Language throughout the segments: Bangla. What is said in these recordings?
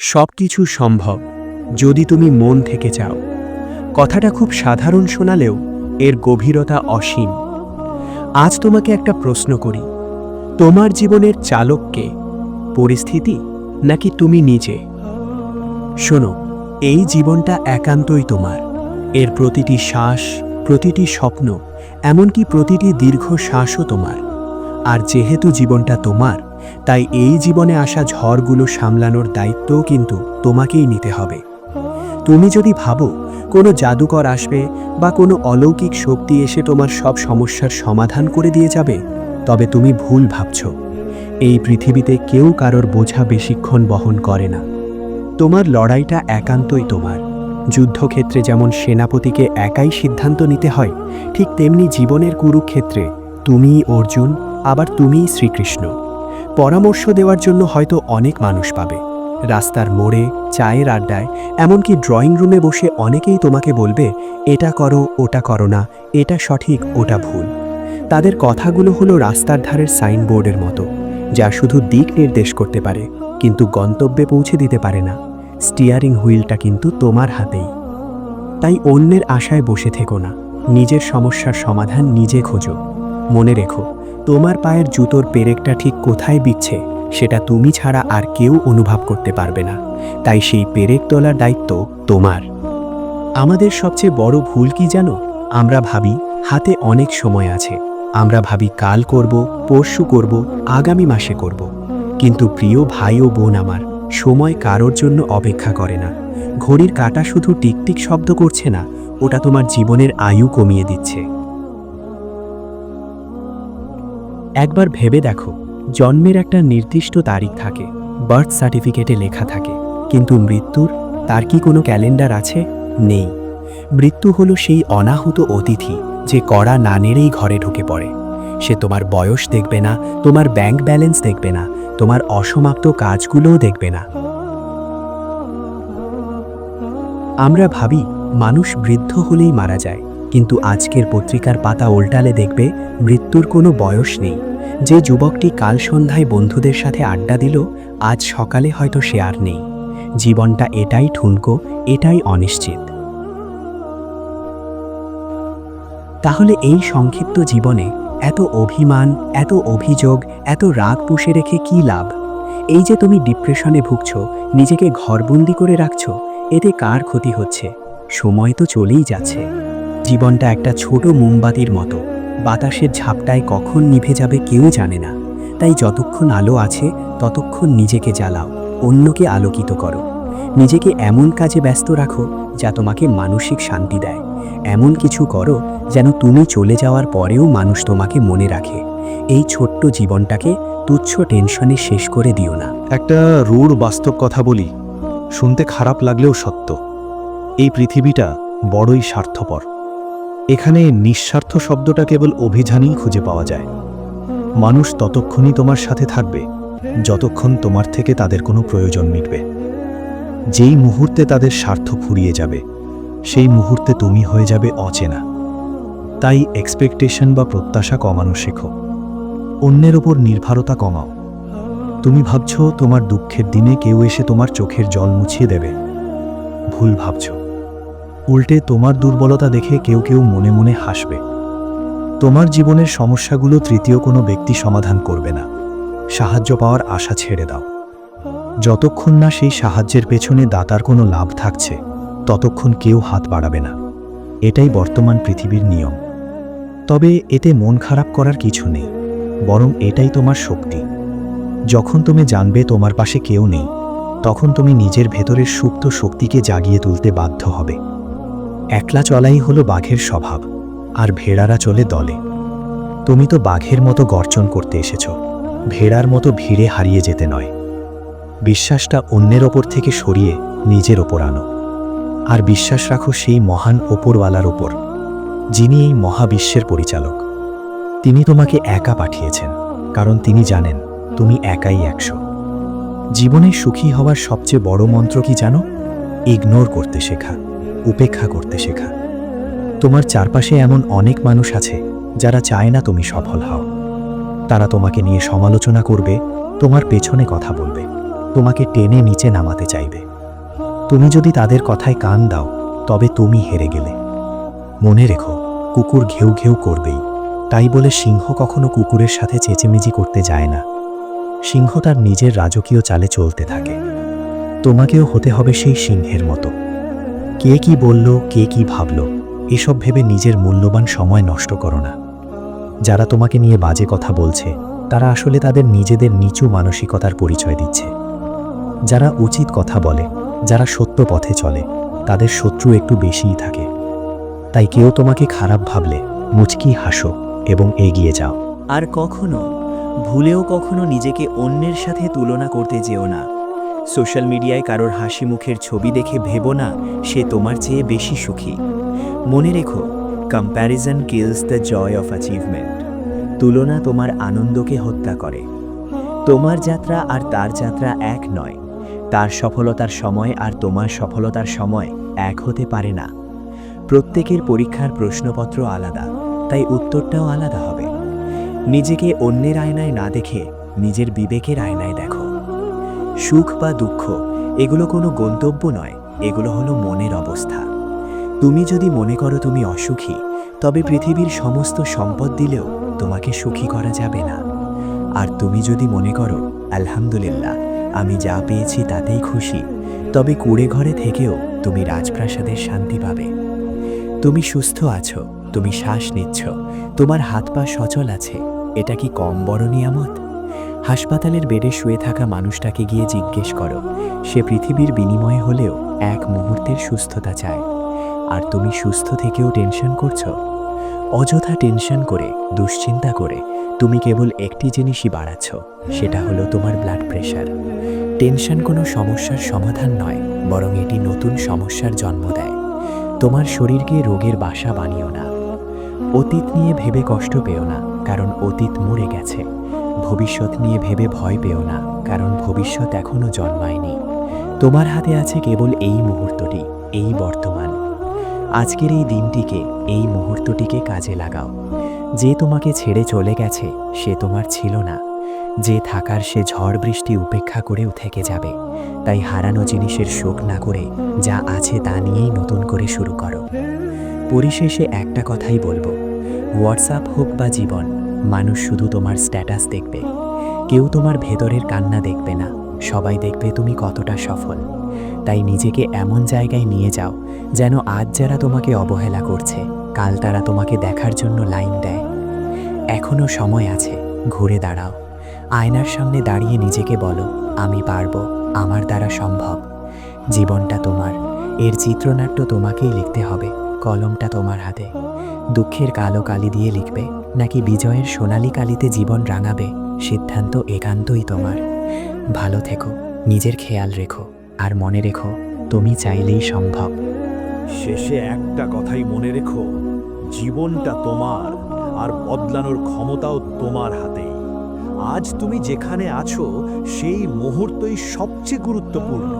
সব কিছু সম্ভব যদি তুমি মন থেকে চাও। কথাটা খুব সাধারণ শোনালেও এর গভীরতা অসীম। আজ তোমাকে একটা প্রশ্ন করি, তোমার জীবনের চালককে, পরিস্থিতি নাকি তুমি নিজে? শোনো, এই জীবনটা একান্তই তোমার। এর প্রতিটি শ্বাস, প্রতিটি স্বপ্ন, এমনকি প্রতিটি দীর্ঘ শ্বাসও তোমার। আর যেহেতু জীবনটা তোমার তাই এই জীবনে আসা ঝড়গুলো সামলানোর দায়িত্বও কিন্তু তোমাকেই নিতে হবে। তুমি যদি ভাবো কোনো জাদুকর আসবে বা কোনো অলৌকিক শক্তি এসে তোমার সব সমস্যার সমাধান করে দিয়ে যাবে, তবে তুমি ভুল ভাবছ। এই পৃথিবীতে কেউ কারোর বোঝা বেশিক্ষণ বহন করে না। তোমার লড়াইটা একান্তই তোমার। যুদ্ধক্ষেত্রে যেমন সেনাপতিকে একাই সিদ্ধান্ত নিতে হয়, ঠিক তেমনি জীবনের কুরুক্ষেত্রে তুমিই অর্জুন, আবার তুমিই শ্রীকৃষ্ণ। পরামর্শ দেওয়ার জন্য হয়তো অনেক মানুষ পাবে। রাস্তার মোড়ে, চায়ের আড্ডায়, এমনকি ড্রয়িং রুমে বসে অনেকেই তোমাকে বলবে, এটা করো, ওটা করো না, এটা সঠিক, ওটা ভুল। তাদের কথাগুলো হলো রাস্তার ধারের সাইনবোর্ডের মতো, যা শুধু দিক নির্দেশ করতে পারে, কিন্তু গন্তব্যে পৌঁছে দিতে পারে না। স্টিয়ারিং হুইলটা কিন্তু তোমার হাতেই। তাই অন্যের আশায় বসে থেকো না। নিজের সমস্যার সমাধান নিজে খোঁজো। মনে রেখো তোমার পায়ের জুতোর পেরেকটা ঠিক কোথায় বিচ্ছে সেটা তুমি ছাড়া আর কেউ অনুভব করতে পারবে না। তাই সেই পেরেক তোলার দায়িত্ব তোমার। আমাদের সবচেয়ে বড় ভুল কি জানো? আমরা ভাবি, হাতে অনেক সময় আছে। আমরা ভাবি কাল করব, পরশু করব, আগামী মাসে করব। কিন্তু প্রিয় ভাই ও বোন আমার, সময় কারোর জন্য অপেক্ষা করে না। ঘড়ির কাঁটা শুধু টিকটিক শব্দ করছে না, ওটা তোমার জীবনের আয়ু কমিয়ে দিচ্ছে। একবার ভেবে দেখো, জন্মের একটা নির্দিষ্ট তারিখ থাকে, বার্থ সার্টিফিকেটে লেখা থাকে, কিন্তু মৃত্যুর, তার কি কোনো ক্যালেন্ডার আছে? নেই। মৃত্যু হলো সেই অনাহুত অতিথি যে কড়া না নেড়েই ঘরে ঢুকে পড়ে। সে তোমার বয়স দেখবে না, তোমার ব্যাংক ব্যালেন্স দেখবে না, তোমার অসমাপ্ত কাজগুলোও দেখবে না। আমরা ভাবি, মানুষ বৃদ্ধ হলেই মারা যায়। কিন্তু আজকের পত্রিকার পাতা উল্টালে দেখবে মৃত্যুর কোনো বয়স নেই। যে যুবকটি কাল সন্ধ্যায় বন্ধুদের সাথে আড্ডা দিল, আজ সকালে হয়তো সে আর নেই। জীবনটা এটাই ঠুনকো, এটাই অনিশ্চিত। তাহলে এই সংক্ষিপ্ত জীবনে এত অভিমান, এত অভিযোগ, এত রাগ পুষে রেখে কি লাভ? এই যে তুমি ডিপ্রেশনে ভুগছ, নিজেকে ঘরবন্দি করে রাখছ, এতে কার ক্ষতি হচ্ছে? সময় তো চলেই যাচ্ছে। জীবনটা একটা ছোট মোমবাতির মতো। বাতাসের ঝাপটায় কখন নিভে যাবে কেউ জানে না। তাই যতক্ষণ আলো আছে, ততক্ষণ নিজেকে জ্বালাও, অন্যকে আলোকিত করো। নিজেকে এমন কাজে ব্যস্ত রাখো, যা তোমাকে মানসিক শান্তি দেয়। এমন কিছু করো, যেন তুমি চলে যাওয়ার পরেও মানুষ তোমাকে মনে রাখে। এই ছোট্ট জীবনটাকে তুচ্ছ টেনশনে শেষ করে দিও না। একটা রূঢ় বাস্তব কথা বলি, শুনতে খারাপ লাগলেও সত্য। এই পৃথিবীটা বড়ই স্বার্থপর। এখানে নিঃস্বার্থ শব্দটা কেবল অভিযানেই খুঁজে পাওয়া যায়। মানুষ ততক্ষণই তোমার সাথে থাকবে, যতক্ষণ তোমার থেকে তাদের কোনো প্রয়োজন মিটবে। যেই মুহূর্তে তাদের স্বার্থ ফুরিয়ে যাবে, সেই মুহূর্তে তুমি হয়ে যাবে অচেনা। তাই এক্সপেকটেশন বা প্রত্যাশা কমানো শেখো। অন্যের ওপর নির্ভরতা কমাও। তুমি ভাবছ তোমার দুঃখের দিনে কেউ এসে তোমার চোখের জল মুছিয়ে দেবে। ভুল ভাবছ। উল্টে তোমার দুর্বলতা দেখে কেউ কেউ মনে মনে হাসবে। তোমার জীবনের সমস্যাগুলো তৃতীয় কোনো ব্যক্তি সমাধান করবে না। সাহায্য পাওয়ার আশা ছেড়ে দাও। যতক্ষণ না সেই সাহায্যের পেছনে দাতার কোনো লাভ থাকছে, ততক্ষণ কেউ হাত বাড়াবে না। এটাই বর্তমান পৃথিবীর নিয়ম। তবে এতে মন খারাপ করার কিছু নেই, বরং এটাই তোমার শক্তি। যখন তুমি জানবে তোমার পাশে কেউ নেই, তখন তুমি নিজের ভেতরের সুপ্ত শক্তিকে জাগিয়ে তুলতে বাধ্য হবে। একলা চলাই হলো বাঘের স্বভাব, আর ভেড়ারা চলে দলে। তুমি তো বাঘের মতো গর্জন করতে এসেছ, ভেড়ার মতো ভিড়ে হারিয়ে যেতে নয়। বিশ্বাসটা অন্যের ওপর থেকে সরিয়ে নিজের ওপর আনো। আর বিশ্বাস রাখো সেই মহান ওপরওয়ালার ওপর, যিনি এই মহাবিশ্বের পরিচালক। তিনি তোমাকে একা পাঠিয়েছেন, কারণ তিনি জানেন তুমি একাই একশো। জীবনে সুখী হওয়ার সবচেয়ে বড় মন্ত্র কি জানো? ইগনোর করতে শেখা। উপেক্ষা করতে শেখা। তোমার চারপাশে এমন অনেক মানুষ আছে, যারা চায় না তুমি সফল হও। তারা তোমাকে নিয়ে সমালোচনা করবে, তোমার পেছনে কথা বলবে, তোমাকে টেনে নিচে নামাতে চাইবে। তুমি যদি তাদের কথায় কান দাও, তবে তুমি হেরে গেলে। মনে রেখো, কুকুর ঘেউ ঘেউ করবেই। তাই বলে সিংহ কখনো কুকুরের সাথে চেঁচেমেচি করতে যায় না। সিংহ তার নিজের রাজকীয় চালে চলতে থাকে। তোমাকেও হতে হবে সেই সিংহের মতো। কে কি বলল, কে কি ভাবল, এসব ভেবে নিজের মূল্যবান সময় নষ্ট করো না। যারা তোমাকে নিয়ে বাজে কথা বলছে, তারা আসলে তাদের নিজেদের নিচু মানসিকতার পরিচয় দিচ্ছে। যারা উচিত কথা বলে, যারা সত্য পথে চলে, তাদের শত্রু একটু বেশিই থাকে। তাই কেউ তোমাকে খারাপ ভাবলে, মুচকি হাসো এবং এগিয়ে যাও। আর কখনো, ভুলেও কখনো নিজেকে অন্যের সাথে তুলনা করতে যেও না। সোশ্যাল মিডিয়ায় কারোর হাসি মুখের ছবি দেখে ভেবো না, সে তোমার চেয়ে বেশি সুখী। মনে রেখো comparison kills the joy of achievement তুলনা তোমার আনন্দকে হত্যা করে। তোমার যাত্রা আর তার যাত্রা এক নয়। তার সফলতার সময় আর তোমার সফলতার সময় এক হতে পারে না। প্রত্যেকের পরীক্ষার প্রশ্নপত্র আলাদা, তাই উত্তরটাও আলাদা হবে। নিজেকে অন্যের আয়নায় না দেখে নিজের বিবেকের আয়নায় দেখো। সুখ বা দুঃখ, এগুলো কোনো গন্তব্য নয়, এগুলো হলো মনের অবস্থা। তুমি যদি মনে করো তুমি অসুখী, তবে পৃথিবীর সমস্ত সম্পদ দিলেও তোমাকে সুখী করা যাবে না। আর তুমি যদি মনে করো, আলহামদুলিল্লাহ, আমি যা পেয়েছি তাতেই খুশি, তবে কুড়ে ঘরে থেকেও তুমি রাজপ্রাসাদের শান্তি পাবে। তুমি সুস্থ আছো, তুমি শ্বাস নিচ্ছ, তোমার হাত পা সচল আছে, এটা কি কম বড় নিয়ামত? হাসপাতালের বেডে শুয়ে থাকা মানুষটাকে গিয়ে জিজ্ঞেস করো। সে পৃথিবীর বিনিময়ে হলেও এক মুহূর্তের সুস্থতা চায়। আর তুমি সুস্থ থেকেও টেনশন করছ? অযথা টেনশন করে, দুশ্চিন্তা করে তুমি কেবল একটি জিনিসই বাড়াচ্ছ, সেটা হলো তোমার ব্লাড প্রেশার। টেনশন কোনো সমস্যার সমাধান নয়, বরং এটি নতুন সমস্যার জন্ম দেয়। তোমার শরীরকে রোগের বাসা বানিও না। অতীত নিয়ে ভেবে কষ্ট পেও না, কারণ অতীত মরে গেছে। ভবিষ্যৎ নিয়ে ভেবে ভয় পেও না, কারণ ভবিষ্যৎ এখনও জন্মায়নি। তোমার হাতে আছে কেবল এই মুহূর্তটি, এই বর্তমান। আজকের এই দিনটিকে, এই মুহূর্তটিকে কাজে লাগাও। যে তোমাকে ছেড়ে চলে গেছে, সে তোমার ছিল না। যে থাকার সে ঝড় বৃষ্টি উপেক্ষা করেও থেকে যাবে, তাই হারানো জিনিসের শোক না করে যা আছে তা নিয়েই নতুন করে শুরু করো। পরিশেষে একটা কথাই বলব, হোয়াটসঅ্যাপ হোক বা জীবন মানুষ শুধু তোমার স্ট্যাটাস দেখবে। কেউ তোমার ভেতরের কান্না দেখবে না। সবাই দেখবে তুমি কতটা সফল। তাই নিজেকে এমন জায়গায় নিয়ে যাও যেন আজ যারা তোমাকে অবহেলা করছে, কাল তারা তোমাকে দেখার জন্য লাইন দেয়। এখনও সময় আছে, ঘুরে দাঁড়াও। আয়নার সামনে দাঁড়িয়ে নিজেকে বলো, আমি পারব, আমার দ্বারা সম্ভব। জীবনটা তোমার, এর চিত্রনাট্য তোমাকেই লিখতে হবে, কলমটা তোমার হাতে। দুঃখের কালো কালি দিয়ে লিখবে নাকি বিজয়ের সোনালি কালিতে জীবন রাঙাবে সিদ্ধান্ত একান্তই তোমার। ভালো থেকো, নিজের খেয়াল রেখো, আর মনে রেখো, তুমি চাইলেই সম্ভব। শেষে একটা কথাই মনে রেখো, জীবনটা তোমার, আর বদলানোর ক্ষমতাও তোমার হাতেই আজ তুমি যেখানে আছো, সেই মুহূর্তই সবচেয়ে গুরুত্বপূর্ণ।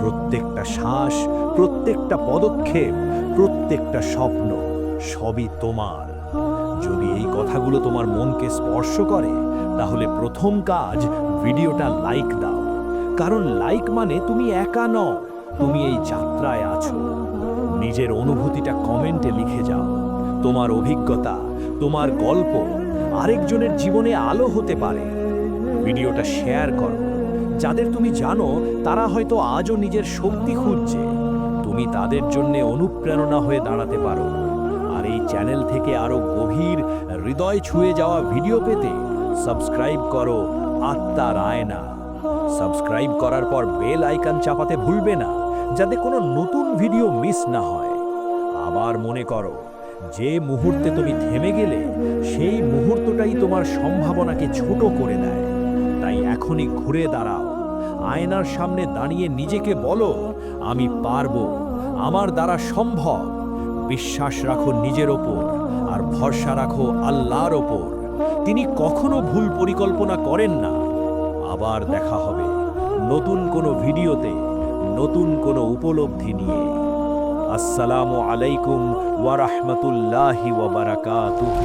প্রত্যেকটা শ্বাস, প্রত্যেকটা পদক্ষেপ, প্রত্যেকটা স্বপ্ন, সবই তোমার। যদি এই কথাগুলো তোমার মনকে স্পর্শ করে, তাহলে প্রথম কাজ ভিডিওটা লাইক দাও। কারণ লাইক মানে তুমি একা নও, তুমি এই যাত্রায় আছো। নিজের অনুভূতিটা কমেন্টে লিখে যাও। তোমার অভিজ্ঞতা, তোমার গল্প আরেকজনের জীবনে আলো হতে পারে। ভিডিওটা শেয়ার করো। যাদের তুমি জানো, তারা হয়তো আজও নিজের শক্তি খুঁজছে। তুমি তাদের জন্য অনুপ্রেরণা হয়ে দাঁড়াতে পারো। আর এই চ্যানেল থেকে আরও গভীর হৃদয় ছুঁয়ে যাওয়া ভিডিও পেতে সাবস্ক্রাইব করো আত্মার আয়না সাবস্ক্রাইব করার পর বেল আইকন চাপাতে ভুলবে না, যাতে কোনো নতুন ভিডিও মিস না হয়। আবার মনে করো, যে মুহূর্তে তুমি থেমে গেলে, সেই মুহূর্তটাই তোমার সম্ভাবনাকে ছোট করে দেয়। তাই এখনই ঘুরে দাঁড়াও। আয়নার সামনে দাঁড়িয়ে নিজেকে বলো, আমি পারব। আমার দ্বারা সম্ভব। বিশ্বাস রাখো নিজের ওপর আর ভরসা রাখো আল্লাহর ওপর। তিনি কখনো ভুল পরিকল্পনা করেন না। আবার দেখা হবে নতুন কোনো ভিডিওতে, নতুন কোনো উপলব্ধি নিয়ে। আসসালামু আলাইকুম ওয়া রাহমাতুল্লাহি ওয়া বারাকাতুহু।